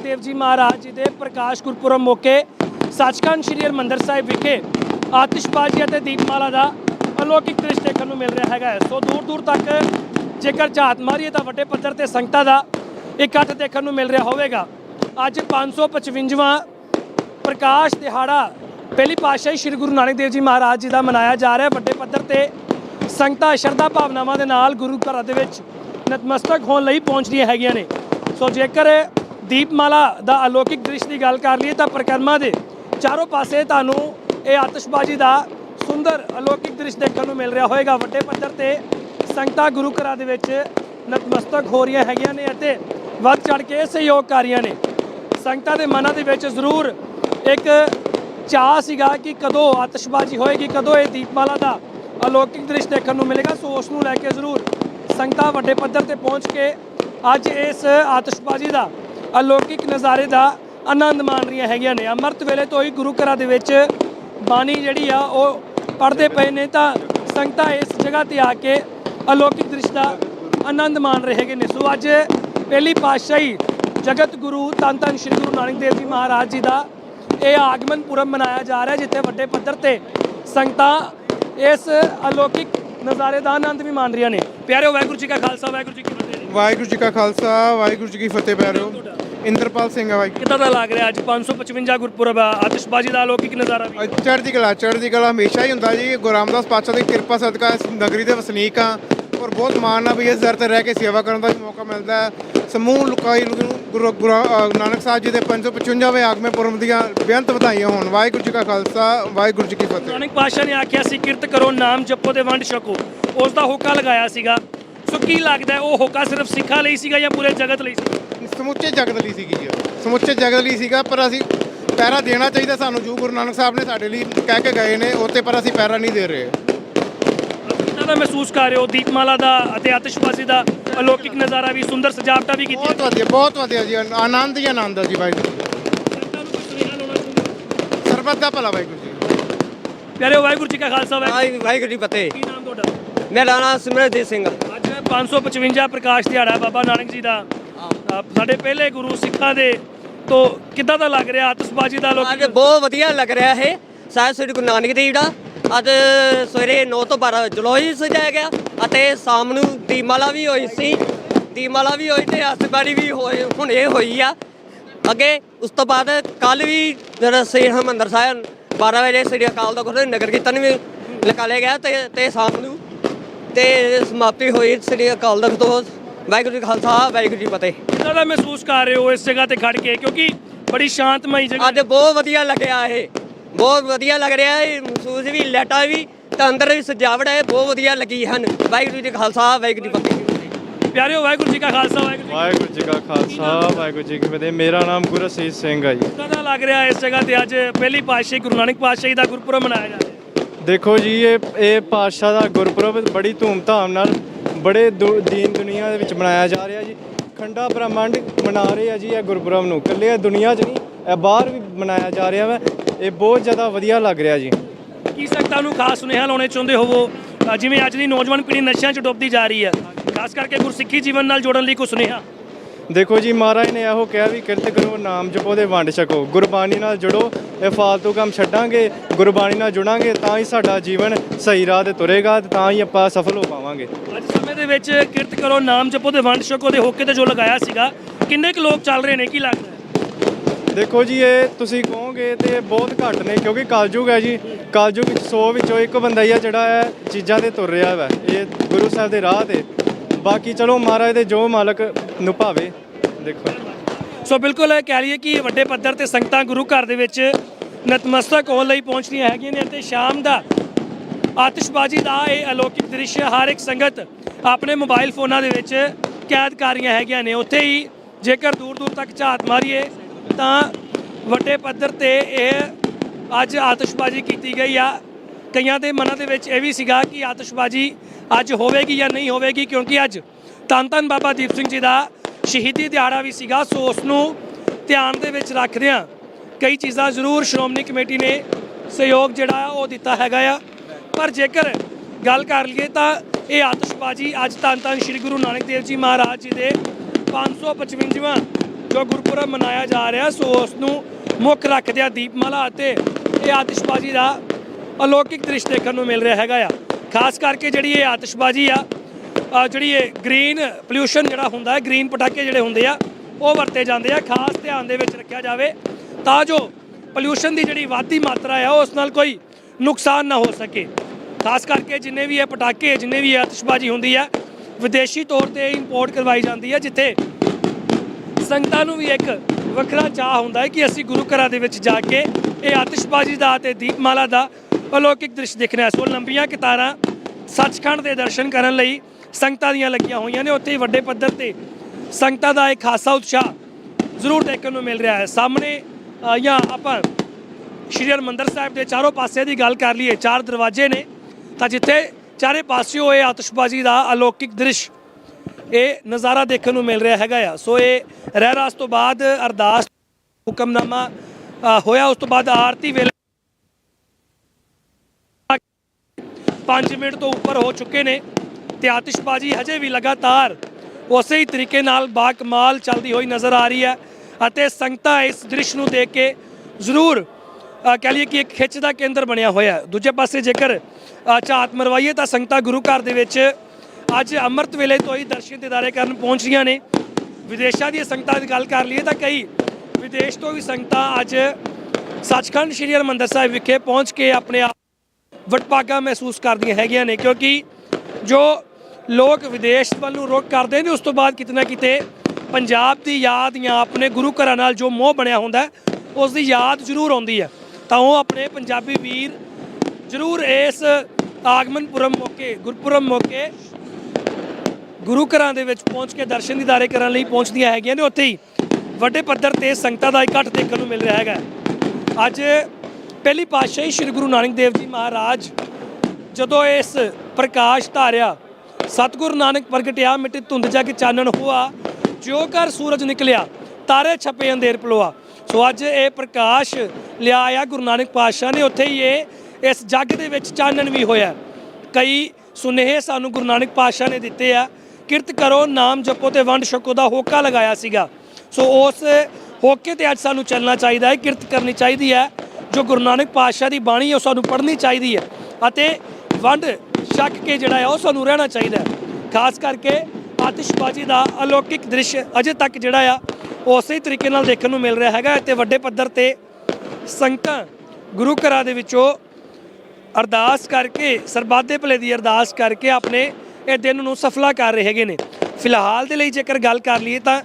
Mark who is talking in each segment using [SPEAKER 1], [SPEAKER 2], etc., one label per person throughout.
[SPEAKER 1] ਦੇਵ ਜੀ ਮਹਾਰਾਜ ਜੀ ਦੇ ਪ੍ਰਕਾਸ਼ ਗੁਰਪੁਰਬ ਮੌਕੇ ਸੱਚਖੰਡ ਸ੍ਰੀ ਹਰਿਮੰਦਰ ਸਾਹਿਬ ਵਿਖੇ ਆਤਿਸ਼ਬਾਜ਼ੀ ਅਤੇ ਦੀਪਮਾਲਾ ਦਾ ਅਲੌਕਿਕ ਦ੍ਰਿਸ਼ ਦੇਖਣ ਨੂੰ ਮਿਲ ਰਿਹਾ ਹੈਗਾ ਹੈ। ਸੋ ਦੂਰ ਦੂਰ ਤੱਕ ਜੇਕਰ ਝਾਤ ਮਾਰੀਏ ਤਾਂ ਵੱਡੇ ਪੱਧਰ ਤੇ ਸੰਗਤਾਂ ਦਾ ਇਕੱਠ ਦੇਖਣ ਨੂੰ ਮਿਲ ਰਿਹਾ ਹੋਵੇਗਾ। ਅੱਜ 555ਵਾਂ ਪ੍ਰਕਾਸ਼ ਦਿਹਾੜਾ ਪਹਿਲੀ ਪਾਤਸ਼ਾਹੀ ਸ੍ਰੀ ਗੁਰੂ ਨਾਨਕ ਦੇਵ ਜੀ ਮਹਾਰਾਜ ਜੀ ਦਾ ਮਨਾਇਆ ਜਾ ਰਿਹਾ ਵੱਡੇ ਪੱਧਰ ਤੇ ਸੰਗਤਾਂ ਸ਼ਰਧਾ ਭਾਵਨਾਵਾਂ ਦੇ ਨਾਲ ਗੁਰੂ ਘਰਾਂ ਦੇ ਵਿੱਚ ਨਤਮਸਤਕ ਹੋਣ ਲਈ ਪਹੁੰਚ ਰਹੀਆਂ ਹੈਗੀਆਂ ਨੇ। ਸੋ ਜੇਕਰ ਦੀਪਮਾਲਾ ਦਾ ਅਲੌਕਿਕ ਦ੍ਰਿਸ਼ ਦੀ ਗੱਲ ਕਰ ਲਈਏ ਤਾਂ ਪ੍ਰਕਰਮਾ ਦੇ ਚਾਰੋਂ ਪਾਸੇ ਤੁਹਾਨੂੰ ਇਹ ਆਤਿਸ਼ਬਾਜ਼ੀ ਦਾ ਸੁੰਦਰ ਅਲੌਕਿਕ ਦ੍ਰਿਸ਼ ਦੇਖਣ ਨੂੰ ਮਿਲ ਰਿਹਾ ਹੋਵੇਗਾ। ਵੱਡੇ ਪੱਧਰ ਤੇ ਸੰਗਤਾਂ ਗੁਰੂ ਘਰਾਂ ਦੇ ਵਿੱਚ ਨਤਮਸਤਕ ਹੋ ਰਹੀਆਂ ਹੈਗੀਆਂ ਨੇ ਅਤੇ ਵੱਧ ਚੜ ਕੇ ਸਹਿਯੋਗ ਕਰ ਰਹੀਆਂ ਨੇ। ਸੰਗਤਾਂ ਦੇ ਮਨਾਂ ਦੇ ਵਿੱਚ ਜ਼ਰੂਰ ਇੱਕ ਚਾਹ ਸੀਗਾ ਕਿ ਕਦੋਂ ਆਤਿਸ਼ਬਾਜ਼ੀ ਹੋਏਗੀ, ਕਦੋਂ ਇਹ ਦੀਪਮਾਲਾ ਦਾ ਅਲੌਕਿਕ ਦ੍ਰਿਸ਼ ਦੇਖਣ ਨੂੰ ਮਿਲੇਗਾ। ਸੋ ਉਸ ਨੂੰ ਲੈ ਕੇ ਜ਼ਰੂਰ ਸੰਗਤਾਂ ਵੱਡੇ ਪੱਧਰ ਤੇ ਪਹੁੰਚ ਕੇ ਅੱਜ ਇਸ ਆਤਿਸ਼ਬਾਜ਼ੀ ਦਾ ਅਲੌਕਿਕ ਨਜ਼ਾਰੇ ਦਾ ਆਨੰਦ ਮਾਣ ਰਹੀਆਂ ਹੈਗੀਆਂ ਨੇ। ਅੰਮ੍ਰਿਤ ਵੇਲੇ ਤੋਂ ਹੀ ਗੁਰੂ ਘਰਾਂ ਦੇ ਵਿੱਚ ਬਾਣੀ ਜਿਹੜੀ ਆ, ਉਹ ਪੜ੍ਹਦੇ ਪਏ ਨੇ ਤਾਂ ਸੰਗਤਾਂ ਇਸ ਜਗ੍ਹਾ ਤੇ ਆ ਕੇ ਅਲੌਕਿਕ ਦ੍ਰਿਸ਼ ਦਾ ਆਨੰਦ ਮਾਣ ਰਹੇ ਹੈਗੇ ਨੇ। ਸੋ ਅੱਜ ਪਹਿਲੀ ਪਾਤਸ਼ਾਹੀ ਜਗਤ ਗੁਰੂ ਧੰਨ ਧੰਨ ਸ੍ਰੀ ਗੁਰੂ ਨਾਨਕ ਦੇਵ ਜੀ ਮਹਾਰਾਜ ਜੀ ਦਾ ਇਹ ਆਗਮਨ ਪੁਰਬ ਮਨਾਇਆ ਜਾ ਰਿਹਾ, ਜਿੱਥੇ ਵੱਡੇ ਪੱਧਰ ਤੇ ਸੰਗਤਾਂ ਇਸ ਅਲੌਕਿਕ ਨਜ਼ਾਰੇ ਦਾ ਆਨੰਦ ਵੀ ਮਾਣ ਰਹੀਆਂ ਨੇ। ਪਿਆਰੇ ਵਾਹਿਗੁਰੂ ਜੀ ਕਾ ਖਾਲਸਾ, ਵਾਹਿਗੁਰੂ ਜੀ ਕੀ ਫਤਿਹ।
[SPEAKER 2] ਵਾਹਿਗੁਰੂ ਜੀ ਕਾ ਖਾਲਸਾ ਵਾਹਿਗੁਰੂ ਜੀ ਕੀ ਫਤਿਹ ਪਿਆਰਿਓ। ਇੰਦਰਪਾਲ ਸਿੰਘ ਆ ਵਾਹਿਗੁਰੂ।
[SPEAKER 1] ਕਿੱਦਾਂ ਦਾ ਲੱਗ ਰਿਹਾ ਅੱਜ? 555 ਗੁਰਪੁਰਬ ਆ। ਆਤਿਸ਼ਬਾਜ਼ੀ ਦਾ ਅਲੌਕਿਕ ਨਜ਼ਾਰਾ ਵੀ?
[SPEAKER 2] ਅੱਜ ਚੜ੍ਹਦੀ ਕਲਾ ਚੜ੍ਹਦੀ ਕਲਾ ਹਮੇਸ਼ਾ ਹੀ ਹੁੰਦਾ ਜੀ। ਗੁਰੂ ਰਾਮਦਾਸ ਪਾਤਸ਼ਾਹ ਦੀ ਕਿਰਪਾ ਸਦਕਾ ਇਸ ਨਗਰੀ ਦੇ ਵਸਨੀਕ ਆ। ਔਰ ਬਹੁਤ ਮਾਣ ਆ ਵੀ ਇਸ ਦਰ ਤੇ ਰਹਿ ਕੇ ਸੇਵਾ ਕਰਨ ਦਾ ਵੀ ਮੌਕਾ ਮਿਲਦਾ ਹੈ। ਸਮੂਹ ਲੁਕਾਈ ਨੂੰ ਗੁਰੂ ਨਾਨਕ ਸਾਹਿਬ ਜੀ ਦੇ 555ਵੇਂ ਆਗਮੇ ਪੁਰਬ ਦੀਆਂ ਬੇਅੰਤ ਵਧਾਈਆਂ ਹੋਣ। ਵਾਹਿਗੁਰੂ ਜੀ ਕਾ ਖਾਲਸਾ ਵਾਹਿਗੁਰੂ ਜੀ ਕੀ ਫਤਿਹ।
[SPEAKER 1] ਨਾਨਕ ਪਾਤਸ਼ਾਹ ਨੇ ਆਖਿਆ ਸੀ ਕਿਰਤ ਕਰੋ ਨਾਮ ਜਪੋ ਤੇ ਵੰਡ ਛਕੋ। ਉਸ ਦਾ ਹੋਕਾ ਲਗਾਇਆ ਸੀਗਾ। ਸੋ ਕੀ ਲੱਗਦਾ ਹੈ ਉਹ ਹੋਕਾ ਸਿਰਫ ਸਿੱਖਾਂ ਲਈ ਸੀਗਾ ਜਾਂ ਪੂਰੇ ਜਗਤ ਲਈ ਸੀ
[SPEAKER 2] ਸਮੁੱਚੇ ਜਗਤ ਲਈ ਸੀਗੀ ਜੀ ਉਹ। ਸਮੁੱਚੇ ਜਗਤ ਲਈ ਸੀਗਾ ਪਰ ਅਸੀਂ ਪੈਰਾ ਦੇਣਾ ਚਾਹੀਦਾ ਸਾਨੂੰ। ਜੋ ਗੁਰੂ ਨਾਨਕ ਸਾਹਿਬ ਨੇ ਸਾਡੇ ਲਈ ਕਹਿ ਕੇ ਗਏ ਨੇ ਉੱਤੇ ਪਰ ਅਸੀਂ ਪੈਰਾ ਨਹੀਂ ਦੇ ਰਹੇ।
[SPEAKER 1] ਕਿੰਨਾ ਦਾ ਮਹਿਸੂਸ ਕਰ ਰਹੇ ਹੋ? ਦੀਪਮਾਲਾ ਦਾ ਅਤੇ ਆਤਿਸ਼ਬਾਜ਼ੀ ਦਾ ਅਲੌਕਿਕ ਨਜ਼ਾਰਾ ਵੀ ਸੁੰਦਰ ਸਜਾਵਟਾਂ ਵੀ ਕੀਤੀਆਂ
[SPEAKER 2] ਬਹੁਤ ਵਧੀਆ ਬਹੁਤ ਵਧੀਆ ਜੀ। ਆਨੰਦ ਹੀ ਆਨੰਦ ਆ ਜੀ ਵਾਹਿਗੁਰੂ ਸਰਬੱਤ ਦਾ ਭਲਾ ਵਾਹਿਗੁਰੂ ਜੀ।
[SPEAKER 1] ਪਿਆਰਿਓ ਵਾਹਿਗੁਰੂ ਜੀ ਕਾ ਖਾਲਸਾ ਵਾਹਿਗੁਰੂ
[SPEAKER 3] ਜੀ ਫਤਿਹ।
[SPEAKER 1] ਕੀ ਨਾਮ ਤੁਹਾਡਾ?
[SPEAKER 3] ਮੇਰਾ ਨਾਮ ਸਿਮਰਜੀਤ ਸਿੰਘ
[SPEAKER 1] 555 ਪ੍ਰਕਾਸ਼ ਦਿਹਾੜਾ ਬਾਬਾ ਨਾਨਕ ਜੀ ਦਾ। ਅ, ਸਾਡੇ ਪਹਿਲੇ ਗੁਰੂ ਸਿੱਖਾਂ ਦੇ ਤੋਂ ਕਿੱਦਾਂ ਦਾ ਲੱਗ ਰਿਹਾ? ਆਤਿਸ਼ਬਾਜ਼ੀ ਦਾ
[SPEAKER 3] ਅੱਜ ਬਹੁਤ ਵਧੀਆ ਲੱਗ ਰਿਹਾ ਹੈ ਸਾਹਿਬ ਸ੍ਰੀ ਗੁਰੂ ਨਾਨਕ ਦੇਵ ਦਾ। ਅੱਜ ਸਵੇਰੇ 9 ਤੋਂ 12 ਜੁਲਾਈ ਸਜਾਇਆ ਗਿਆ ਅਤੇ ਸ਼ਾਮ ਨੂੰ ਦੀਪਮਾਲਾ ਵੀ ਹੋਈ ਸੀ। ਦੀਪਮਾਲਾ ਵੀ ਹੋਈ ਤੇ ਅਸਤਬਾਰੀ ਵੀ ਹੋਏ ਹੁਣੇ ਹੋਈ ਆ। ਅੱਗੇ ਉਸ ਤੋਂ ਬਾਅਦ ਕੱਲ ਵੀ ਜਿਹੜਾ ਸ੍ਰੀ ਹਰਿਮੰਦਰ ਸਾਹਿਬ 12 ਵਜੇ ਸ੍ਰੀ ਅਕਾਲ ਦਾ ਗੁਰੂ ਨਗਰ ਕੀਰਤਨ ਵੀ ਨਿਕਾਲਿਆ ਗਿਆ ਤੇ ਤੇ ਸ਼ਾਮ ਨੂੰ ਤੇ ਸਮਾਪਤੀ ਹੋਈ ਸ੍ਰੀ ਅਕਾਲ ਤਖਤ ਤੋਂ। ਵਾਹਿਗੁਰੂ ਜੀ ਖਾਲਸਾ ਵਾਹਿਗੁਰੂ ਜੀ ਫਤਿਹ।
[SPEAKER 1] ਕਿੱਦਾਂ ਦਾ ਮਹਿਸੂਸ ਕਰ ਰਹੇ ਹੋ ਇਸ ਜਗ੍ਹਾ ਤੇ ਖੜ ਕੇ? ਕਿਉਂਕਿ ਬੜੀ ਸ਼ਾਂਤਮਈ ਜਗ੍ਹਾ
[SPEAKER 3] ਅੱਜ ਬਹੁਤ ਵਧੀਆ ਲੱਗਿਆ ਇਹ। ਬਹੁਤ ਵਧੀਆ ਲੱਗ ਰਿਹਾ ਹੈ ਮਹਿਸੂਸ ਵੀ ਲੈਟਾ ਵੀ ਤੇ ਅੰਦਰ ਵੀ ਸਜਾਵਟ ਹੈ ਬਹੁਤ ਵਧੀਆ ਲੱਗੀ ਹਨ। ਵਾਹਿਗੁਰੂ ਜੀ ਖਾਲਸਾ ਵਾਹਿਗੁਰੂ ਜੀ ਫਤਿਹ।
[SPEAKER 1] ਪਿਆਰਿਓ ਵਾਹਿਗੁਰੂ ਜੀ ਕਾ ਖਾਲਸਾ ਵਾਹਿਗੁਰੂ ਜੀ
[SPEAKER 4] ਵਾਹਿਗੁਰੂ ਜੀ ਕਾ ਖਾਲਸਾ ਵਾਹਿਗੁਰੂ ਜੀ ਕੀ ਫਤਿਹ। ਮੇਰਾ ਨਾਮ ਗੁਰਸੀਤ ਸਿੰਘ ਹੈ ਜੀ।
[SPEAKER 1] ਕਿੱਦਾਂ ਦਾ ਲੱਗ ਰਿਹਾ ਇਸ ਜਗ੍ਹਾ ਤੇ ਅੱਜ ਪਹਿਲੀ ਪਾਤਸ਼ਾਹੀ ਗੁਰੂ ਨਾਨਕ ਪਾਤਸ਼ਾਹੀ ਦਾ ਗੁਰਪੁਰਬ ਮਨਾਇਆ ਜਾ ਰਿਹਾ। ਹੈ
[SPEAKER 4] ਦੇਖੋ ਜੀ, ਇਹ ਇਹ ਪਾਤਸ਼ਾਹ ਦਾ ਗੁਰਪੁਰਬ ਬੜੀ ਧੂਮਧਾਮ ਨਾਲ ਬੜੇ ਦੁ- ਦੀਨ ਦੁਨੀਆ ਦੇ ਵਿੱਚ ਮਨਾਇਆ ਜਾ ਰਿਹਾ ਜੀ। ਖੰਡਾ ਬ੍ਰਹਮੰਡ ਮਨਾ ਰਹੇ ਆ ਜੀ ਇਹ ਗੁਰਪੁਰਬ ਨੂੰ। ਇਕੱਲੇ ਇਹ ਦੁਨੀਆ 'ਚ ਨਹੀਂ, ਇਹ ਬਾਹਰ ਵੀ ਮਨਾਇਆ ਜਾ ਰਿਹਾ ਵਾ। ਇਹ ਬਹੁਤ ਜ਼ਿਆਦਾ ਵਧੀਆ ਲੱਗ ਰਿਹਾ ਜੀ।
[SPEAKER 1] ਕੀ ਸੰਗਤਾਂ ਨੂੰ ਖਾਸ ਸੁਨੇਹਾ ਲਾਉਣੇ ਚਾਹੁੰਦੇ ਹੋਵੋ? ਜਿਵੇਂ ਅੱਜ ਦੀ ਨੌਜਵਾਨ ਪੀੜ੍ਹੀ ਨਸ਼ਿਆਂ 'ਚ ਡੁੱਬਦੀ ਜਾ ਰਹੀ ਹੈ। ਖਾਸ ਕਰਕੇ ਗੁਰਸਿੱਖੀ ਜੀਵਨ ਨਾਲ ਜੋੜਨ ਲਈ ਕੋਈ ਸੁਨੇਹਾ।
[SPEAKER 4] ਦੇਖੋ ਜੀ ਮਹਾਰਾਜ ਨੇ ਇਹੋ ਕਿਹਾ ਵੀ ਕਿਰਤ ਕਰੋ ਨਾਮ ਜਪੋ ਤੇ ਵੰਡ ਛਕੋ। ਗੁਰਬਾਣੀ ਨਾਲ ਜੁੜੋ ਇਹ ਫਾਲਤੂ ਕੰਮ ਛੱਡਾਂਗੇ ਗੁਰਬਾਣੀ ਨਾਲ ਜੁੜਾਂਗੇ ਤਾਂ ਹੀ ਸਾਡਾ ਜੀਵਨ ਸਹੀ ਰਾਹ ਤੇ ਤੁਰੇਗਾ ਤੇ ਤਾਂ ਹੀ ਆਪਾਂ ਸਫਲ ਹੋ ਪਾਵਾਂਗੇ।
[SPEAKER 1] ਅੱਜ ਸਮੇਂ ਦੇ ਵਿੱਚ ਕਿਰਤ ਕਰੋ ਨਾਮ ਜਪੋ ਤੇ ਵੰਡ ਛਕੋ ਦੇ ਹੋਕੇ ਤੇ ਜੋ ਲਗਾਇਆ ਸੀਗਾ ਕਿੰਨੇ ਕੁ ਲੋਕ ਚੱਲ ਰਹੇ ਨੇ ਕੀ ਲੱਗਦਾ?
[SPEAKER 4] ਦੇਖੋ ਜੀ ਇਹ ਤੁਸੀਂ ਕਹੋਗੇ ਤੇ ਬਹੁਤ ਘੱਟ ਨੇ ਕਿਉਂਕਿ ਕਲਯੁਗ ਹੈ ਜੀ ਕਲਯੁਗ ਵਿੱਚ 100 ਵਿੱਚੋਂ ਇੱਕ ਬੰਦਾ ਹੀ ਆ ਜਿਹੜਾ ਹੈ ਚੀਜ਼ਾਂ ਤੇ ਤੁਰ ਰਿਹਾ ਵਾ ਇਹ ਗੁਰੂ ਸਾਹਿਬ ਦੇ ਰਾਹ ਤੇ। ਬਾਕੀ ਚਲੋ ਮਹਾਰਾਜ ਦੇ ਜੋ ਮਾਲਕ ਨੂੰ ਭਾਵੇ, ਦੇਖੋ।
[SPEAKER 1] ਸੋ ਬਿਲਕੁਲ ਇਹ ਕਹਿ ਲਈਏ ਕਿ ਵੱਡੇ ਪੱਧਰ ਤੇ ਸੰਗਤਾਂ ਗੁਰੂ ਘਰ ਦੇ ਵਿੱਚ ਨਤਮਸਤਕ ਹੋਣ ਲਈ ਪਹੁੰਚਦੀਆਂ ਹੈਗੀਆਂ ਨੇ ਤੇ ਸ਼ਾਮ ਦਾ ਆਤਿਸ਼ਬਾਜ਼ੀ ਦਾ ਇਹ ਅਲੌਕਿਕ ਦ੍ਰਿਸ਼ ਹਰ ਇੱਕ ਸੰਗਤ ਆਪਣੇ ਮੋਬਾਈਲ ਫੋਨਾਂ ਦੇ ਵਿੱਚ ਕੈਦ ਕਰ ਰਹੀਆਂ ਹੈਗੀਆਂ ਨੇ। ਉੱਥੇ ਹੀ ਜੇਕਰ ਦੂਰ ਦੂਰ ਤੱਕ ਝਾਤ ਮਾਰੀਏ, ਤਾਂ ਵੱਡੇ ਪੱਧਰ ਤੇ ਇਹ ਅੱਜ ਆਤਿਸ਼ਬਾਜ਼ੀ ਕੀਤੀ ਗਈ ਆ। ਕਈਆਂ ਦੇ ਮਨਾਂ ਦੇ ਵਿੱਚ ਇਹ ਵੀ ਸੀਗਾ ਕਿ ਆਤਿਸ਼ਬਾਜ਼ੀ ਅੱਜ ਹੋਵੇਗੀ ਜਾਂ ਨਹੀਂ ਹੋਵੇਗੀ, ਕਿਉਂਕਿ ਅੱਜ ਧੰਨ ਧੰਨ ਬਾਬਾ ਦੀਪ ਸਿੰਘ ਜੀ ਦਾ ਸ਼ਹੀਦੀ ਦਿਹਾੜਾ ਵੀ ਸੀਗਾ। ਸੋ ਉਸ ਨੂੰ ਧਿਆਨ ਦੇ ਵਿੱਚ ਰੱਖਦਿਆਂ ਕਈ ਚੀਜ਼ਾਂ ਜ਼ਰੂਰ ਸ਼੍ਰੋਮਣੀ ਕਮੇਟੀ ਨੇ ਸਹਿਯੋਗ ਜਿਹੜਾ ਉਹ ਦਿੱਤਾ ਹੈਗਾ ਆ। ਪਰ ਜੇਕਰ ਗੱਲ ਕਰ ਲਈਏ ਤਾਂ ਇਹ ਆਤਿਸ਼ਬਾਜ਼ੀ ਅੱਜ ਧੰਨ ਧੰਨ ਸ੍ਰੀ ਗੁਰੂ ਨਾਨਕ ਦੇਵ ਜੀ ਮਹਾਰਾਜ ਜੀ ਦੇ 555ਵਾਂ ਜੋ ਗੁਰਪੁਰਬ ਮਨਾਇਆ ਜਾ ਰਿਹਾ, ਸੋ ਉਸ ਨੂੰ ਮੁੱਖ ਰੱਖਦਿਆਂ ਦੀਪਮਾਲਾ ਅਤੇ ਇਹ ਆਤਿਸ਼ਬਾਜ਼ੀ ਦਾ ਅਲੌਕਿਕ ਦ੍ਰਿਸ਼ ਦੇਖਣ ਨੂੰ ਮਿਲ ਰਿਹਾ ਹੈਗਾ ਆ। ਖਾਸ ਕਰਕੇ ਜਿਹੜੀ ਇਹ ਆਤਿਸ਼ਬਾਜ਼ੀ ਆ ਜਿਹੜੀ ਇਹ ਗ੍ਰੀਨ ਪੋਲਿਊਸ਼ਨ ਜਿਹੜਾ ਹੁੰਦਾ ਹੈ, ਗ੍ਰੀਨ ਪਟਾਕੇ ਜਿਹੜੇ ਹੁੰਦੇ ਆ, ਉਹ ਵਰਤੇ ਜਾਂਦੇ ਆ। ਖਾਸ ਧਿਆਨ ਦੇ ਵਿੱਚ ਰੱਖਿਆ ਜਾਵੇ ਤਾਂ ਜੋ ਪੋਲਿਊਸ਼ਨ ਦੀ ਜਿਹੜੀ ਵਾਧੀ ਮਾਤਰਾ ਆ, ਉਸ ਨਾਲ ਕੋਈ ਨੁਕਸਾਨ ਨਾ ਹੋ ਸਕੇ। ਖਾਸ ਕਰਕੇ ਜਿੰਨੇ ਵੀ ਇਹ ਪਟਾਕੇ, ਜਿੰਨੇ ਵੀ ਆਤਿਸ਼ਬਾਜ਼ੀ ਹੁੰਦੀ ਆ, ਵਿਦੇਸ਼ੀ ਤੌਰ ਤੇ ਇੰਪੋਰਟ ਕਰਵਾਈ ਜਾਂਦੀ ਹੈ ਜਿੱਥੇ ਸੰਗਤਾਂ ਨੂੰ ਵੀ ਇੱਕ ਵੱਖਰਾ ਚਾਹ ਹੁੰਦਾ ਹੈ ਕਿ ਅਸੀਂ ਗੁਰੂ ਘਰਾਂ ਦੇ ਵਿੱਚ ਜਾ ਕੇ ਇਹ ਆਤਿਸ਼ਬਾਜ਼ੀ ਦਾ ਤੇ ਦੀਪਮਾਲਾ ਦਾ ਅਲੌਕਿਕ ਦ੍ਰਿਸ਼ ਦੇਖਣਾ ਹੈ ਸੋ। ਲੰਬੀਆਂ ਕਤਾਰਾਂ ਸੱਚਖੰਡ ਦੇ ਦਰਸ਼ਨ ਕਰਨ ਲਈ ਸੰਗਤਾਂ ਦੀਆਂ ਲੱਗੀਆਂ ਹੋਈਆਂ ਨੇ। ਉੱਥੇ ਹੀ ਵੱਡੇ ਪੱਧਰ ਤੇ ਸੰਗਤਾਂ ਦਾ ਇੱਕ ਖਾਸਾ ਉਤਸ਼ਾਹ ਜ਼ਰੂਰ ਦੇਖਣ ਨੂੰ ਮਿਲ ਰਿਹਾ ਹੈ। ਸਾਹਮਣੇ ਜਾਂ ਆਪਾਂ ਸ਼੍ਰੀ ਹਰਿਮੰਦਰ ਸਾਹਿਬ ਦੇ ਚਾਰੋਂ ਪਾਸੇ ਦੀ ਗੱਲ ਕਰ ਲਈਏ, ਚਾਰ ਦਰਵਾਜ਼ੇ ਨੇ। ਤਾਂ ਜਿੱਥੇ ਚਾਰੇ ਪਾਸਿਓਂ ਇਹ ਆਤਿਸ਼ਬਾਜ਼ੀ ਦਾ ਅਲੌਕਿਕ ਦ੍ਰਿਸ਼, ਇਹ ਨਜ਼ਾਰਾ ਦੇਖਣ ਨੂੰ ਮਿਲ ਰਿਹਾ ਹੈਗਾ ਆ। ਸੋ ਇਹ ਰਹਿਰਾਸ ਤੋਂ ਬਾਅਦ ਅਰਦਾਸ ਹੁਕਮਨਾਮਾ ਹੋਇਆ। ਉਸ ਤੋਂ ਬਾਅਦ ਆਰਤੀ ਵੇਲੇ 5 ਮਿੰਟ ਤੋਂ ਉੱਪਰ ਹੋ ਚੁੱਕੇ ਨੇ ਤੇ ਆਤਿਸ਼ਬਾਜ਼ੀ ਹਜੇ ਵੀ ਲਗਾਤਾਰ ਉਸੇ ਹੀ ਤਰੀਕੇ ਨਾਲ ਬਾਕਮਾਲ ਚੱਲਦੀ ਹੋਈ ਨਜ਼ਰ ਆ ਰਹੀ ਹੈ ਅਤੇ ਸੰਗਤਾਂ ਇਸ ਦ੍ਰਿਸ਼ ਨੂੰ ਦੇਖ ਕੇ ਜ਼ਰੂਰ ਅ, ਕਹਿ ਲਈਏ ਕਿ ਇੱਕ ਖਿੱਚ ਦਾ ਕੇਂਦਰ ਬਣਿਆ ਹੋਇਆ ਹੈ। ਦੂਜੇ ਪਾਸੇ ਜੇਕਰ ਝਾਤ ਮਰਵਾਈਏ ਤਾਂ ਸੰਗਤਾਂ ਗੁਰੂ ਘਰ ਦੇ ਵਿੱਚ ਅੱਜ ਅੰਮ੍ਰਿਤ ਵੇਲੇ ਤੋਂ ਹੀ ਦਰਸ਼ਨ ਦਿਦਾਰੇ ਕਰਨ ਪਹੁੰਚ ਰਹੀਆਂ ਨੇ। ਵਿਦੇਸ਼ਾਂ ਦੀਆਂ ਸੰਗਤਾਂ ਦੀ ਗੱਲ ਕਰ ਲਈਏ ਤਾਂ ਕਈ ਵਿਦੇਸ਼ ਤੋਂ ਵੀ ਸੰਗਤਾਂ ਅੱਜ ਸੱਚਖੰਡ ਸ੍ਰੀ ਹਰਿਮੰਦਰ ਸਾਹਿਬ ਵਿਖੇ ਪਹੁੰਚ ਕੇ ਆਪਣੇ ਆਪ ਵਟਪਾਗਾ ਮਹਿਸੂਸ ਕਰਦੀਆਂ ਹੈਗੀਆਂ ਨੇ ਕਿਉਂਕਿ ਜੋ ਲੋਕ ਵਿਦੇਸ਼ ਵੱਲ ਨੂੰ ਰੁਖ ਕਰਦੇ ਨੇ ਉਸ ਤੋਂ ਬਾਅਦ ਕਿਤੇ ਨਾ ਕਿਤੇ ਪੰਜਾਬ ਦੀ ਯਾਦ ਜਾਂ ਆਪਣੇ ਗੁਰੂ ਘਰਾਂ ਨਾਲ ਜੋ ਮੋਹ ਬਣਿਆ ਹੁੰਦਾ ਹੈ, ਉਸ ਦੀ ਯਾਦ ਜ਼ਰੂਰ ਆਉਂਦੀ ਹੈ। ਤਾਂ ਉਹ ਆਪਣੇ ਪੰਜਾਬੀ ਵੀਰ ਜ਼ਰੂਰ ਇਸ ਆਗਮਨ ਪੁਰਮ ਮੌਕੇ ਗੁਰਪੁਰਮ ਮੌਕੇ ਗੁਰੂ ਘਰਾਂ ਦੇ ਵਿੱਚ ਪਹੁੰਚ ਕੇ ਦਰਸ਼ਨ ਦੀਦਾਰੇ ਕਰਨ ਲਈ ਪਹੁੰਚਦੀਆਂ ਹੈਗੀਆਂ ਨੇ। ਉੱਥੇ ਹੀ ਵੱਡੇ ਪੱਧਰ ਤੇ ਸੰਗਤਾਂ ਦਾ ਇਕੱਠ ਦੇਖਣ ਨੂੰ ਮਿਲ ਰਿਹਾ ਹੈਗਾ। ਅੱਜ ਪਹਿਲੀ ਪਾਤਸ਼ਾਹੀ ਸ੍ਰੀ ਗੁਰੂ ਨਾਨਕ ਦੇਵ ਜੀ ਮਹਾਰਾਜ ਜਦੋਂ ਇਸ ਪ੍ਰਕਾਸ਼ ਧਾਰਿਆ, ਸਤਿਗੁਰੂ ਨਾਨਕ ਪ੍ਰਗਟਿਆ ਮਿੱਟੀ ਧੁੰਦ ਜਾ ਕੇ ਚਾਨਣ ਹੋਆ, ਜਿਉ ਕਰ ਸੂਰਜ ਨਿਕਲਿਆ, ਤਾਰੇ ਛਪੇ ਅੰਧੇਰ ਪਲੋਆ। ਸੋ ਅੱਜ ਇਹ ਪ੍ਰਕਾਸ਼ ਲਿਆ ਆ ਗੁਰੂ ਨਾਨਕ ਪਾਤਸ਼ਾਹ ਨੇ, ਉੱਥੇ ਹੀ ਇਹ, ਇਸ ਜੱਗ ਦੇ ਵਿੱਚ ਚਾਨਣ ਵੀ ਹੋਇਆ। ਕਈ ਸੁਨੇਹੇ ਸਾਨੂੰ ਗੁਰੂ ਨਾਨਕ ਪਾਤਸ਼ਾਹ ਨੇ ਦਿੱਤੇ ਆ, ਕਿਰਤ ਕਰੋ, ਨਾਮ ਜਪੋ ਤੇ ਵੰਡ ਛਕੋ ਦਾ ਹੋਕਾ ਲਗਾਇਆ ਸੀਗਾ। ਸੋ ਉਸ ਹੋਕੇ ਤੇ ਅੱਜ ਸਾਨੂੰ ਚੱਲਣਾ ਚਾਹੀਦਾ ਹੈ, ਕਿਰਤ ਕਰਨੀ ਚਾਹੀਦੀ ਹੈ। ਜੋ ਗੁਰੂ ਨਾਨਕ ਪਾਤਸ਼ਾਹ ਦੀ ਬਾਣੀ ਹੈ, ਉਹ ਸਾਨੂੰ ਪੜ੍ਹਨੀ ਚਾਹੀਦੀ ਹੈ ਅਤੇ ਵੰਡ ਛੱਕ ਕੇ ਜਿਹੜਾ ਹੈ, ਉਹ ਸਾਨੂੰ ਰਹਿਣਾ ਚਾਹੀਦਾ ਹੈ। ਖਾਸ ਕਰਕੇ ਆਤਿਸ਼ਬਾਜ਼ੀ ਦਾ ਅਲੌਕਿਕ ਦ੍ਰਿਸ਼ ਅਜੇ ਤੱਕ ਜਿਹੜਾ ਆ, ਉਹ ਉਸੇ ਤਰੀਕੇ ਨਾਲ ਦੇਖਣ ਨੂੰ ਮਿਲ ਰਿਹਾ ਹੈਗਾ ਤੇ ਵੱਡੇ ਪੱਧਰ ਤੇ ਸੰਗਤਾਂ ਗੁਰੂ ਘਰਾਂ ਦੇ ਵਿੱਚੋਂ ਅਰਦਾਸ ਕਰਕੇ ਸਰਬਾਦੇ ਭਲੇ ਦੀ ਅਰਦਾਸ ਕਰਕੇ ਆਪਣੇ ਇਹ ਦਿਨ ਨੂੰ ਸਫਲਾ ਕਰ ਰਹੇ ਹੈਗੇ ਨੇ। ਫਿਲਹਾਲ ਦੇ ਲਈ ਜੇਕਰ ਗੱਲ ਕਰ ਲਈਏ ਤਾਂ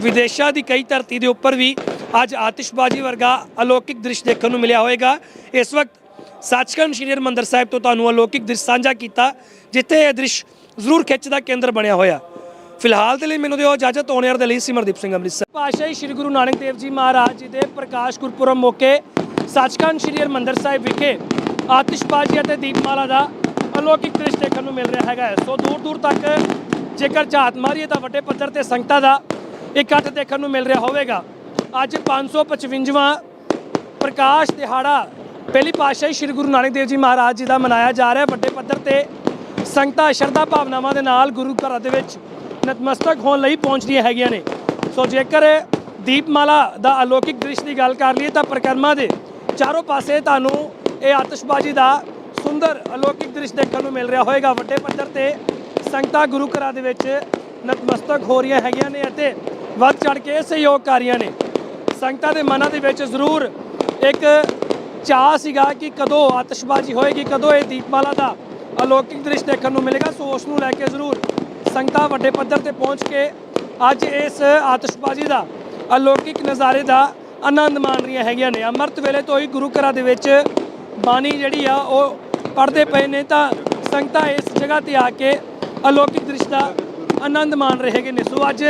[SPEAKER 1] ਵਿਦੇਸ਼ਾਂ ਦੀ ਕਈ ਧਰਤੀ ਦੇ ਉੱਪਰ ਵੀ ਅੱਜ ਆਤਿਸ਼ਬਾਜ਼ੀ ਵਰਗਾ ਅਲੌਕਿਕ ਦ੍ਰਿਸ਼ ਦੇਖਣ ਨੂੰ ਮਿਲਿਆ ਹੋਵੇਗਾ। ਇਸ ਵਕਤ ਸੱਚਖੰਡ ਸ਼੍ਰੀ ਹਰਿਮੰਦਰ ਸਾਹਿਬ ਤੋਂ ਤੁਹਾਨੂੰ ਅਲੌਕਿਕ ਦ੍ਰਿਸ਼ ਸਾਂਝਾ ਕੀਤਾ, ਜਿੱਥੇ ਇਹ ਦ੍ਰਿਸ਼ ਜ਼ਰੂਰ ਖਿੱਚ ਦਾ ਕੇਂਦਰ ਬਣਿਆ ਹੋਇਆ। ਫਿਲਹਾਲ ਦੇ ਲਈ ਮੈਨੂੰ ਦਿਓ ਇਜਾਜ਼ਤ ਹੋਣੇ ਦੇ ਲਈ ਸਿਮਰਦੀਪ ਸਿੰਘ ਅੰਮ੍ਰਿਤਸਰ। ਪਾਤਸ਼ਾਹੀ ਸ੍ਰੀ ਗੁਰੂ ਨਾਨਕ ਦੇਵ ਜੀ ਮਹਾਰਾਜ ਜੀ ਦੇ ਪ੍ਰਕਾਸ਼ ਗੁਰਪੁਰਬ ਮੌਕੇ ਸੱਚਖੰਡ ਸ੍ਰੀ ਹਰਿਮੰਦਰ ਸਾਹਿਬ ਵਿਖੇ ਆਤਿਸ਼ਬਾਜ਼ੀ ਅਤੇ ਦੀਪਮਾਲਾ ਦਾ ਅਲੌਕਿਕ ਦ੍ਰਿਸ਼ ਦੇਖਣ ਨੂੰ ਮਿਲ ਰਿਹਾ ਹੈਗਾ ਹੈ। ਸੋ ਦੂਰ ਦੂਰ ਤੱਕ ਜੇਕਰ ਝਾਤ ਮਾਰੀਏ ਤਾਂ ਵੱਡੇ ਪੱਧਰ ਤੇ ਸੰਗਤਾਂ ਦਾ ਇਕੱਠ ਦੇਖਣ ਨੂੰ ਮਿਲ ਰਿਹਾ ਹੋਵੇਗਾ। ਅੱਜ 555ਵਾਂ ਪ੍ਰਕਾਸ਼ ਦਿਹਾੜਾ ਪਹਿਲੀ ਪਾਤਸ਼ਾਹੀ ਸ੍ਰੀ ਗੁਰੂ ਨਾਨਕ ਦੇਵ ਜੀ ਮਹਾਰਾਜ ਜੀ ਦਾ ਮਨਾਇਆ ਜਾ ਰਿਹਾ। ਵੱਡੇ ਪੱਧਰ ਤੇ ਸੰਗਤਾਂ ਸ਼ਰਧਾ ਭਾਵਨਾਵਾਂ ਦੇ ਨਾਲ ਗੁਰੂ ਘਰਾਂ ਦੇ ਵਿੱਚ ਨਤਮਸਤਕ ਹੋਣ ਲਈ ਪਹੁੰਚਦੀਆਂ ਹੈਗੀਆਂ ਨੇ। ਸੋ ਜੇਕਰ ਦੀਪਮਾਲਾ ਦਾ ਅਲੌਕਿਕ ਦ੍ਰਿਸ਼ ਦੀ ਗੱਲ ਕਰ ਲਈਏ ਤਾਂ ਪ੍ਰਕਰਮਾ ਦੇ ਚਾਰੋਂ ਪਾਸੇ ਤੁਹਾਨੂੰ ਇਹ ਆਤਿਸ਼ਬਾਜ਼ੀ ਦਾ ਸੁੰਦਰ ਅਲੌਕਿਕ ਦ੍ਰਿਸ਼ ਦੇਖਣ ਨੂੰ ਮਿਲ ਰਿਹਾ ਹੋਵੇਗਾ। ਵੱਡੇ ਪੱਧਰ ਤੇ ਸੰਗਤਾਂ ਗੁਰੂ ਘਰਾਂ ਦੇ ਵਿੱਚ ਨਤਮਸਤਕ ਹੋ ਰਹੀਆਂ ਹੈਗੀਆਂ ਨੇ ਅਤੇ ਵੱਧ ਚੜ ਕੇ ਸਹਿਯੋਗ ਕਰ ਰਹੀਆਂ ਨੇ। ਸੰਗਤਾਂ ਦੇ ਮਨਾਂ ਦੇ ਵਿੱਚ ਜ਼ਰੂਰ ਇੱਕ ਚਾਹ ਸੀਗਾ ਕਿ ਕਦੋਂ ਆਤਿਸ਼ਬਾਜ਼ੀ ਹੋਏਗੀ, ਕਦੋਂ ਇਹ ਦੀਪਮਾਲਾ ਦਾ ਅਲੌਕਿਕ ਦ੍ਰਿਸ਼ ਦੇਖਣ ਨੂੰ ਮਿਲੇਗਾ। ਸੋ ਉਸ ਨੂੰ ਲੈ ਕੇ ਜ਼ਰੂਰ ਸੰਗਤਾਂ ਵੱਡੇ ਪੱਧਰ ਤੇ ਪਹੁੰਚ ਕੇ ਅੱਜ ਇਸ ਆਤਿਸ਼ਬਾਜ਼ੀ ਦਾ ਅਲੌਕਿਕ ਨਜ਼ਾਰੇ ਦਾ ਆਨੰਦ ਮਾਣ ਰਹੀਆਂ ਹੈਗੀਆਂ ਨੇ। ਅੰਮ੍ਰਿਤ ਵੇਲੇ ਤੋਂ ਹੀ ਗੁਰੂ ਘਰਾਂ ਦੇ ਵਿੱਚ ਬਾਣੀ ਜਿਹੜੀ ਆ, ਉਹ ਪੜ੍ਹਦੇ ਪਏ ਨੇ ਤਾਂ ਸੰਗਤਾਂ ਇਸ ਜਗ੍ਹਾ ਤੇ ਆ ਕੇ ਅਲੌਕਿਕ ਦ੍ਰਿਸ਼ ਦਾ ਆਨੰਦ ਮਾਣ ਰਹੇ ਹੈਗੇ ਨੇ। ਸੋ ਅੱਜ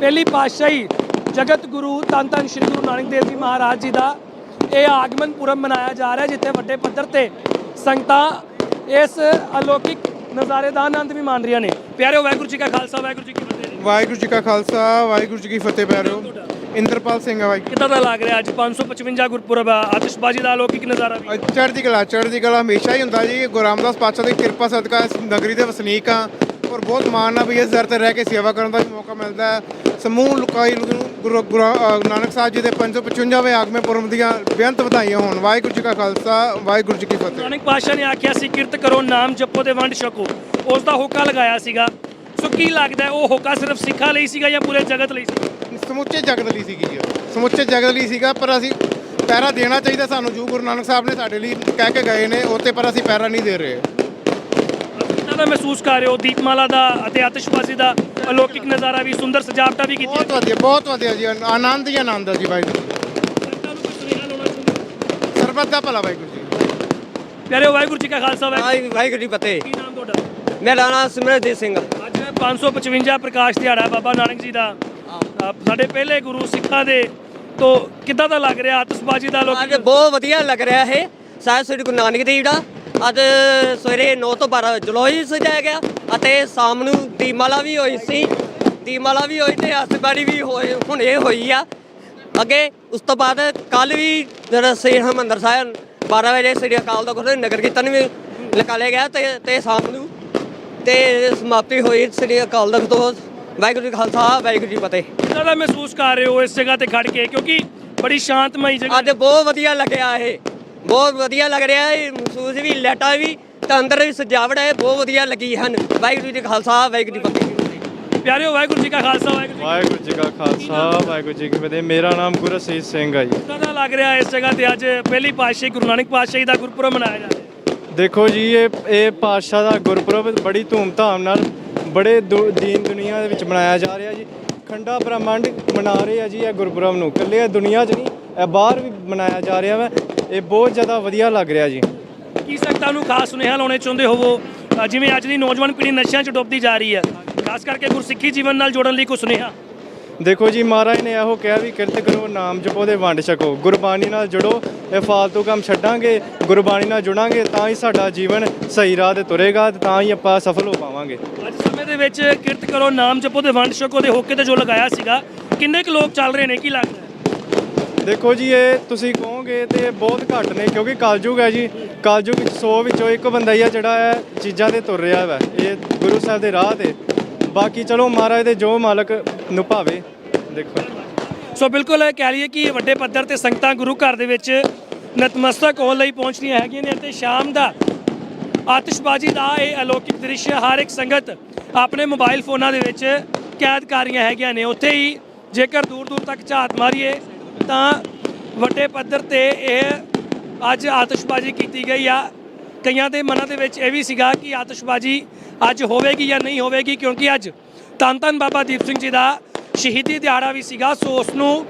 [SPEAKER 1] ਪਹਿਲੀ ਪਾਤਸ਼ਾਹੀ ਜਗਤ ਗੁਰੂ ਧੰਨ ਧੰਨ ਸ੍ਰੀ ਗੁਰੂ ਨਾਨਕ ਦੇਵ ਜੀ ਮਹਾਰਾਜ ਜੀ ਦਾ ਇਹ ਆਗਮਨ ਪੁਰਬ ਮਨਾਇਆ ਜਾ ਰਿਹਾ ਜਿੱਥੇ ਵੱਡੇ ਪੱਧਰ ਤੇ ਸੰਗਤਾਂ ਇਸ ਅਲੌਕਿਕ ਨਜ਼ਾਰੇ ਦਾ ਆਨੰਦ ਵੀ ਮਾਣ ਰਹੀਆਂ ਨੇ। ਪਿਆਰਿਓ ਵਾਹਿਗੁਰੂ ਜੀ ਕਾ ਖਾਲਸਾ ਵਾਹਿਗੁਰੂ ਜੀ ਕੀ ਫਤਿਹ। ਜੀ।
[SPEAKER 2] ਵਾਹਿਗੁਰੂ ਜੀ ਕਾ ਖਾਲਸਾ ਵਾਹਿਗੁਰੂ ਜੀ ਕੀ ਫਤਿਹ ਪਿਆਰਿਓ। ਇੰਦਰਪਾਲ ਸਿੰਘ ਆ ਬਾਈ
[SPEAKER 1] ਕਿੱਦਾਂ ਦਾ ਲੱਗ ਰਿਹਾ ਅੱਜ 555 ਗੁਰਪੁਰਬ ਆ? ਆਤਿਸ਼ਬਾਜ਼ੀ ਦਾ ਅਲੌਕਿਕ ਨਜ਼ਾਰਾ ਵੀ।
[SPEAKER 2] ਚੜ੍ਹਦੀ ਕਲਾ ਚੜ੍ਹਦੀ ਕਲਾ ਹਮੇਸ਼ਾ ਹੀ ਹੁੰਦਾ ਜੀ। ਗੁਰੂ ਰਾਮਦਾਸ ਪਾਤਸ਼ਾਹ ਦੀ ਕਿਰਪਾ ਸਦਕਾ ਇਸ ਨਗਰੀ ਦੇ ਵਸਨੀਕ ਆ। ਔਰ ਬਹੁਤ ਮਾਣ ਆ ਵੀ ਇਸ ਦਰ ਤੇ ਰਹਿ ਕੇ ਸੇਵਾ ਕਰਨ ਦਾ ਵੀ ਮੌਕਾ ਮਿਲਦਾ ਹੈ। ਸਮੂਹ ਲੁਕਾਈ ਨੂੰ ਗੁਰੂ ਗੁਰੂ- ਅ, ਨਾਨਕ ਸਾਹਿਬ ਜੀ ਦੇ 555ਵੇਂ ਆਗਮੇ ਪੁਰਬ ਦੀਆਂ ਬੇਅੰਤ ਵਧਾਈਆਂ ਹੋਣ। ਵਾਹਿਗੁਰੂ ਜੀ ਕਾ ਖਾਲਸਾ ਵਾਹਿਗੁਰੂ ਜੀ ਕੀ ਫਤਿਹ।
[SPEAKER 1] ਨਾਨਕ ਪਾਤਸ਼ਾਹ ਨੇ ਆਖਿਆ ਸੀ ਕਿਰਤ ਕਰੋ ਨਾਮ ਜਪੋ ਤੇ ਵੰਡ ਛਕੋ। ਉਸ ਦਾ ਹੋਕਾ ਲਗਾਇਆ ਸੀਗਾ। ਸੋ ਕੀ ਲੱਗਦਾ ਹੈ, ਉਹ ਹੋਕਾ ਸਿਰਫ ਸਿੱਖਾਂ ਲਈ ਸੀਗਾ ਜਾਂ ਪੂਰੇ ਜਗਤ ਲਈ ਸੀ
[SPEAKER 2] ਸਮੁੱਚੇ ਜਗਤ ਲਈ ਸੀਗੀ ਜੀ ਉਹ। ਸਮੁੱਚੇ ਜਗਤ ਲਈ ਸੀਗਾ ਪਰ ਅਸੀਂ ਪੈਰਾ ਦੇਣਾ ਚਾਹੀਦਾ ਸਾਨੂੰ। ਜੋ ਗੁਰੂ ਨਾਨਕ ਸਾਹਿਬ ਨੇ ਸਾਡੇ ਲਈ ਕਹਿ ਕੇ ਗਏ ਨੇ ਉਹ ਤੇ ਪਰ ਅਸੀਂ ਪੈਰਾ ਨਹੀਂ ਦੇ ਰਹੇ।
[SPEAKER 1] ਕਿੰਨਾ ਦਾ ਮਹਿਸੂਸ ਕਰ ਰਹੇ ਹੋ ਦੀਪਮਾਲਾ ਦਾ ਅਤੇ ਆਤਿਸ਼ਬਾਜ਼ੀ ਦਾ ਅਲੌਕਿਕ ਨਜ਼ਾਰਾ ਵੀ ਸੁੰਦਰ ਸਜਾਵਟਾਂ ਵੀ ਕੀਤੀਆਂ
[SPEAKER 2] ਬਹੁਤ ਵਧੀਆ ਬਹੁਤ ਵਧੀਆ ਜੀ ਆਨੰਦ ਹੀ ਆਨੰਦ ਹੈ ਜੀ ਵਾਹਿਗੁਰੂ
[SPEAKER 1] ਸੰਗਤਾਂ ਨੂੰ ਕੋਈ ਸੁਨੇਹਾ ਲਾਉਣਾ ਚਾਹੁੰਦੇ?
[SPEAKER 2] ਸਰਬੱਤ ਦਾ ਭਲਾ ਵਾਹਿਗੁਰੂ ਜੀ।
[SPEAKER 1] ਪਿਆਰੇ ਵਾਹਿਗੁਰੂ ਜੀ ਕਾ ਖਾਲਸਾ ਵਾਹਿਗੁਰੂ
[SPEAKER 3] ਵਾਹਿ- ਵਾਹਿਗੁਰੂ ਜੀ ਫਤਿਹ।
[SPEAKER 1] ਕੀ ਨਾਮ ਤੁਹਾਡਾ?
[SPEAKER 3] ਮੇਰਾ ਨਾਮ ਸਿਮਰਜੀਤ ਸਿੰਘ।
[SPEAKER 1] ਅੱਜ 555 ਪ੍ਰਕਾਸ਼ ਦਿਹਾੜਾ ਬਾਬਾ ਨਾਨਕ ਜੀ ਦਾ। ਅ, ਸਾਡੇ ਪਹਿਲੇ ਗੁਰੂ ਸਿੱਖਾਂ ਦੇ ਤੋਂ ਕਿੱਦਾਂ ਦਾ ਲੱਗ ਰਿਹਾ ਆਤਿਸ਼ਬਾਜ਼ੀ ਦਾ ਲੋਕ
[SPEAKER 3] ਅੱਜ ਬਹੁਤ ਵਧੀਆ ਲੱਗ ਰਿਹਾ ਹੈ ਸਾਹਿਬ ਸ੍ਰੀ ਗੁਰੂ ਨਾਨਕ ਦੇਵ ਦਾ ਅੱਜ ਸਵੇਰੇ 9 ਤੋਂ 12 ਜਲੋਈ ਸਜਾਇਆ ਗਿਆ ਅਤੇ ਸ਼ਾਮ ਨੂੰ ਦੀਪਮਾਲਾ ਵੀ ਹੋਈ ਸੀ। ਦੀਪਮਾਲਾ ਵੀ ਹੋਈ ਤੇ ਆਸਬਾੜੀ ਵੀ ਹੋਏ ਹੁਣੇ ਹੋਈ ਆ। ਅੱਗੇ ਉਸ ਤੋਂ ਬਾਅਦ ਕੱਲ ਵੀ ਜਿਹੜਾ ਸ੍ਰੀ ਹਰਿਮੰਦਰ ਸਾਹਿਬ 12 ਵਜੇ ਸ੍ਰੀ ਅਕਾਲ ਦੇ ਨਗਰ ਕੀਰਤਨ ਵੀ ਨਿਕਾਲਿਆ ਗਿਆ ਤੇ ਤੇ ਸ਼ਾਮ ਨੂੰ ਤੇ ਸਮਾਪਤੀ ਹੋਈ ਸ੍ਰੀ ਅਕਾਲ ਤਖਤ ਤੋਂ ਵਾਹਿਗੁਰੂ ਜੀ ਖਾਲਸਾ ਵਾਹਿਗੁਰੂ ਜੀ ਫਤਿਹ।
[SPEAKER 1] ਕਿੱਦਾਂ ਦਾ ਮਹਿਸੂਸ ਕਰ ਰਹੇ ਹੋ ਇਸ ਜਗ੍ਹਾ ਤੇ ਖੜ ਕੇ ਕਿਉਂਕਿ ਬੜੀ ਸ਼ਾਂਤਮਈ ਜਗ੍ਹਾ
[SPEAKER 3] ਅੱਜ ਬਹੁਤ ਵਧੀਆ ਲੱਗਿਆ ਇਹ। ਬਹੁਤ ਵਧੀਆ ਲੱਗ ਰਿਹਾ ਹੈ ਮਹਿਸੂਸ ਵੀ ਲੈਟਾ ਵੀ ਤੇ ਅੰਦਰ ਵੀ ਸਜਾਵਟ ਹੈ ਬਹੁਤ ਵਧੀਆ ਲੱਗੀ ਹਨ। ਵਾਹਿਗੁਰੂ ਜੀ ਕਾ ਖਾਲਸਾ ਵਾਹਿਗੁਰੂ ਜੀ ਕੀ ਫਤਿਹ।
[SPEAKER 1] ਪਿਆਰਿਓ ਵਾਹਿਗੁਰੂ ਜੀ ਕਾ ਖਾਲਸਾ ਵਾਹਿਗੁਰੂ ਜੀ ਕੀ
[SPEAKER 4] ਵਾਹਿਗੁਰੂ ਜੀ ਕਾ ਖਾਲਸਾ ਵਾਹਿਗੁਰੂ ਜੀ ਕੀ ਫਤਿਹ। ਮੇਰਾ ਨਾਮ ਗੁਰਸੀਤ ਸਿੰਘ ਹੈ ਜੀ।
[SPEAKER 1] ਕਿੱਦਾਂ ਦਾ ਲੱਗ ਰਿਹਾ ਇਸ ਜਗ੍ਹਾ ਤੇ ਅੱਜ ਪਹਿਲੀ ਪਾਤਸ਼ਾਹੀ ਗੁਰੂ ਨਾਨਕ ਪਾਤਸ਼ਾਹੀ ਦਾ ਗੁਰਪੁਰਬ ਮਨਾਇਆ ਜਾ ਰਿਹਾ ਹੈ।
[SPEAKER 4] ਦੇਖੋ ਜੀ ਇਹ ਇਹ ਪਾਤਸ਼ਾਹ ਦਾ ਗੁਰਪੁਰਬ ਬੜੀ ਧੂਮਧਾਮ ਨਾਲ ਬੜੇ ਦੁ- ਦੀਨ ਦੁਨੀਆ ਦੇ ਵਿੱਚ ਮਨਾਇਆ ਜਾ ਰਿਹਾ ਜੀ। ਖੰਡਾ ਬ੍ਰਹਮੰਡ ਮਨਾ ਰਹੇ ਆ ਜੀ ਇਹ ਗੁਰਪੁਰਬ ਨੂੰ। ਇਕੱਲੇ ਇਹ ਦੁਨੀਆ 'ਚ ਨਹੀਂ ਇਹ ਬਾਹਰ ਵੀ ਮਨਾਇਆ ਜਾ ਰਿਹਾ ਵਾ। ਇਹ ਬਹੁਤ ਜ਼ਿਆਦਾ ਵਧੀਆ ਲੱਗ ਰਿਹਾ ਜੀ।
[SPEAKER 1] ਕੀ ਸੰਗਤਾਂ ਨੂੰ ਖਾਸ ਸੁਨੇਹਾ ਲਾਉਣੇ ਚਾਹੁੰਦੇ ਹੋਵੋ? ਅ, ਜਿਵੇਂ ਅੱਜ ਦੀ ਨੌਜਵਾਨ ਪੀੜ੍ਹੀ ਨਸ਼ਿਆਂ 'ਚ ਡੁੱਬਦੀ ਜਾ ਰਹੀ ਹੈ। ਖਾਸ ਕਰਕੇ ਗੁਰਸਿੱਖੀ ਜੀਵਨ ਨਾਲ ਜੋੜਨ ਲਈ ਕੋਈ ਸੁਨੇਹਾ?
[SPEAKER 4] ਦੇਖੋ ਜੀ ਮਹਾਰਾਜ ਨੇ ਇਹੋ ਕਿਹਾ ਵੀ ਕਿਰਤ ਕਰੋ ਨਾਮ ਜਪੋ ਤੇ ਵੰਡ ਛਕੋ। ਗੁਰਬਾਣੀ ਨਾਲ ਜੁੜੋ ਇਹ ਫਾਲਤੂ ਕੰਮ ਛੱਡਾਂਗੇ ਗੁਰਬਾਣੀ ਨਾਲ ਜੁੜਾਂਗੇ ਤਾਂ ਹੀ ਸਾਡਾ ਜੀਵਨ ਸਹੀ ਰਾਹ ਤੇ ਤੁਰੇਗਾ ਤੇ ਤਾਂ ਹੀ ਆਪਾਂ ਸਫਲ ਹੋ ਪਾਵਾਂਗੇ।
[SPEAKER 1] ਅੱਜ ਸਮੇਂ ਦੇ ਵਿੱਚ ਕਿਰਤ ਕਰੋ ਨਾਮ ਜਪੋ ਤੇ ਵੰਡ ਛਕੋ ਦੇ ਹੋਕੇ ਤੇ ਜੋ ਲਗਾਇਆ ਸੀਗਾ ਕਿੰਨੇ ਕੁ ਲੋਕ ਚੱਲ ਰਹੇ ਨੇ ਕੀ ਲੱਗਦਾ?
[SPEAKER 4] ਦੇਖੋ ਜੀ, ਇਹ ਤੁਸੀਂ ਕਹੋਗੇ ਤੇ ਬਹੁਤ ਘੱਟ ਨੇ, ਕਿਉਂਕਿ ਕਲਯੁਗ ਹੈ ਜੀ। ਕਲਯੁਗ ਵਿੱਚ 100 ਵਿੱਚੋਂ ਇੱਕ ਬੰਦਾ ਹੀ ਆ ਜਿਹੜਾ ਹੈ ਚੀਜ਼ਾਂ ਤੇ ਤੁਰ ਰਿਹਾ ਵਾ। ਇਹ ਗੁਰੂ ਸਾਹਿਬ ਦੇ ਰਾਹ ਤੇ। ਬਾਕੀ ਚਲੋ ਮਹਾਰਾਜ ਦੇ ਜੋ ਮਾਲਕ ਨੂੰ ਭਾਵੇ ਦੇਖੋ।
[SPEAKER 1] ਸੋ ਬਿਲਕੁਲ ਇਹ ਕਹਿ ਲਈਏ ਕਿ ਵੱਡੇ ਪੱਧਰ ਤੇ ਸੰਗਤਾਂ ਗੁਰੂ ਘਰ ਦੇ ਵਿੱਚ ਨਤਮਸਤਕ ਹੋਣ ਲਈ ਪਹੁੰਚਦੀਆਂ ਹੈਗੀਆਂ ਨੇ ਅਤੇ ਸ਼ਾਮ ਦਾ ਆਤਿਸ਼ਬਾਜ਼ੀ ਦਾ ਇਹ ਅਲੌਕਿਕ ਦ੍ਰਿਸ਼ ਹਰ ਇੱਕ ਸੰਗਤ ਆਪਣੇ ਮੋਬਾਈਲ ਫੋਨਾਂ ਦੇ ਵਿੱਚ ਕੈਦ ਕਰ ਰਹੀਆਂ ਹੈਗੀਆਂ ਨੇ। ਉੱਥੇ ਹੀ ਜੇਕਰ ਦੂਰ ਦੂਰ ਤੱਕ ਝਾਤ ਮਾਰੀਏ ਤਾਂ ਵੱਡੇ ਪੱਧਰ ਤੇ ਇਹ ਅੱਜ ਆਤਿਸ਼ਬਾਜ਼ੀ ਕੀਤੀ ਗਈ ਆ। ਕਈਆਂ ਦੇ ਮਨਾਂ ਦੇ ਵਿੱਚ ਇਹ ਵੀ ਸੀਗਾ ਕਿ ਆਤਿਸ਼ਬਾਜ਼ੀ ਅੱਜ ਹੋਵੇਗੀ ਜਾਂ ਨਹੀਂ ਹੋਵੇਗੀ, ਕਿਉਂਕਿ ਅੱਜ ਧੰਨ ਧੰਨ ਬਾਬਾ ਦੀਪ ਸਿੰਘ ਜੀ ਦਾ ਸ਼ਹੀਦੀ ਦਿਹਾੜਾ ਵੀ ਸੀਗਾ। ਸੋ ਉਸ ਨੂੰ